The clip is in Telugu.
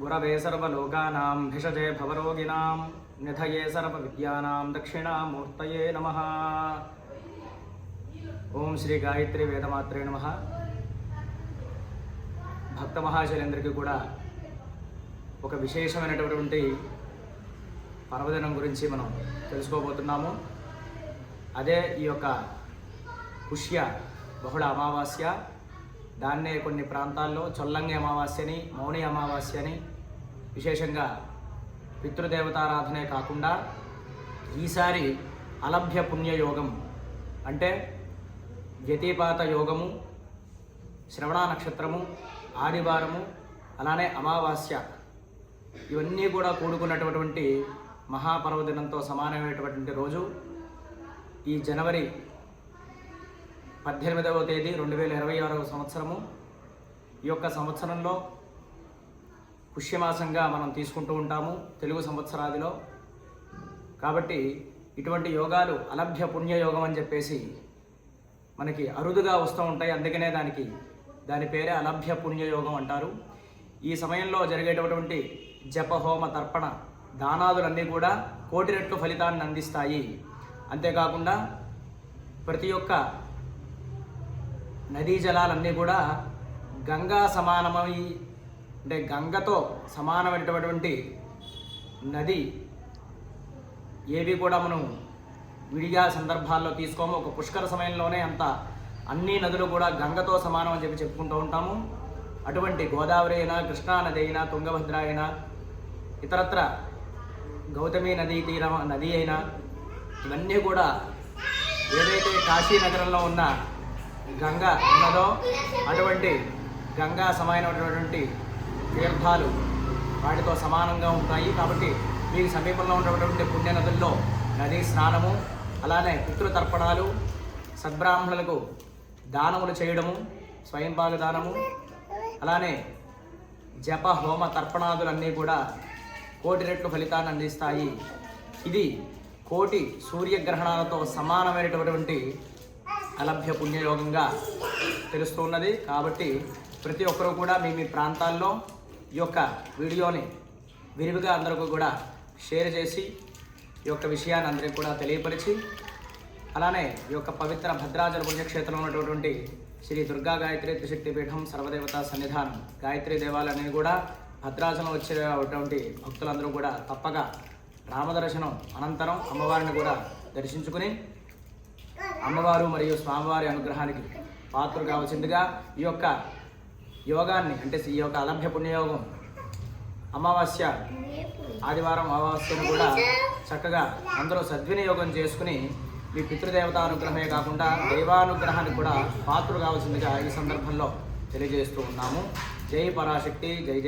గురవే సర్వలోకానాం భిషజే భవరోగిణాం నిధయే సర్వవిద్యానాం దక్షిణామూర్తయే నమ. ఓం శ్రీ గాయత్రి వేదమాత్రే నమ. భక్త మహాశైలందరికీ కూడా ఒక విశేషమైనటువంటి పర్వదినం గురించి మనం తెలుసుకోబోతున్నాము. అదే ఈ యొక్క పుష్య బహుళ అమావాస్య. దాన్నే కొన్ని ప్రాంతాల్లో చొల్లంగి అమావాస్యని మౌని అమావాస్య అని విశేషంగా పితృదేవతారాధనే కాకుండా ఈసారి అలభ్య పుణ్యయోగం అంటే వ్యతిపాత యోగము శ్రవణ నక్షత్రము ఆదివారము అలానే అమావాస్య ఇవన్నీ కూడా కూడుకున్నటువంటి మహాపర్వదినంతో సమానమైనటువంటి రోజు. ఈ జనవరి పద్దెనిమిదవ తేదీ రెండు వేల ఇరవై ఆరవ సంవత్సరము. ఈ యొక్క సంవత్సరంలో పుష్యమాసంగా మనం తీసుకుంటూ ఉంటాము తెలుగు సంవత్సరాదిలో. కాబట్టి ఇటువంటి యోగాలు అలభ్య పుణ్యయోగం అని చెప్పేసి మనకి అరుదుగా వస్తూ ఉంటాయి. అందుకనే దానికి దాని పేరే అలభ్య పుణ్యయోగం అంటారు. ఈ సమయంలో జరిగేటటువంటి జపహోమ తర్పణ దానాదులన్నీ కూడా కోటి రెట్లు ఫలితాన్ని అందిస్తాయి. అంతేకాకుండా ప్రతి ఒక్క నదీ జలాలన్నీ కూడా గంగా సమానమై అంటే గంగతో సమానమైనటువంటి నది ఏవి కూడా మనం విడిగా సందర్భాల్లో తీసుకోము. ఒక పుష్కర సమయంలోనే అంత అన్ని నదులు కూడా గంగతో సమానం అని చెప్పి చెప్పుకుంటూ ఉంటాము. అటువంటి గోదావరి అయినా కృష్ణా నది అయినా తుంగభద్ర అయినా ఇతరత్ర గౌతమి నదీ తీరం నది అయినా ఇవన్నీ కూడా ఏదైతే కాశీ నగరంలో ఉన్న గంగ ఉన్నదో అటువంటి గంగా సమానమైనటువంటి తీర్థాలు వాటితో సమానంగా ఉంటాయి. కాబట్టి మీకు సమీపంలో ఉన్నటువంటి పుణ్య నదుల్లో నదీ స్నానము అలానే పితృతర్పణాలు సద్బ్రాహ్మణులకు దానములు చేయడము స్వయంపాక దానము అలానే జప హోమ తర్పణాదులన్నీ కూడా కోటి రెట్లు ఫలితాన్ని అందిస్తాయి. ఇది కోటి సూర్యగ్రహణాలతో సమానమైనటువంటి అలభ్య పుణ్యయోగంగా తెలుస్తున్నది కాబట్టి ప్రతి ఒక్కరూ కూడా మీ మీ ప్రాంతాల్లో ఈ యొక్క వీడియోని విరివిగా అందరికీ కూడా షేర్ చేసి ఈ యొక్క విషయాన్ని అందరికీ కూడా తెలియపరిచి అలానే ఈ యొక్క పవిత్ర భద్రాచల పుణ్యక్షేత్రంలో ఉన్నటువంటి శ్రీ దుర్గా గాయత్రి త్రిశక్తి పీఠం సర్వదేవతా సన్నిధానం గాయత్రి దేవాలయాన్ని కూడా భద్రాచలం వచ్చేటువంటి భక్తులందరూ కూడా తప్పగా రామదర్శనం అనంతరం అమ్మవారిని కూడా దర్శించుకుని అమ్మవారు మరియు స్వామివారి అనుగ్రహానికి పాత్ర కావాల్సిందిగా ఈ యొక్క యోగాన్ని అంటే ఈ యొక్క అలభ్య పుణ్యయోగం అమావాస్య ఆదివారం అమావాస్యను కూడా చక్కగా అందరూ సద్వినియోగం చేసుకుని మీ పితృదేవత అనుగ్రహమే కాకుండా దైవానుగ్రహానికి కూడా పాత్ర కావాల్సిందిగా ఈ సందర్భంలో తెలియజేస్తూ ఉన్నాము. జై పరాశక్తి జై జై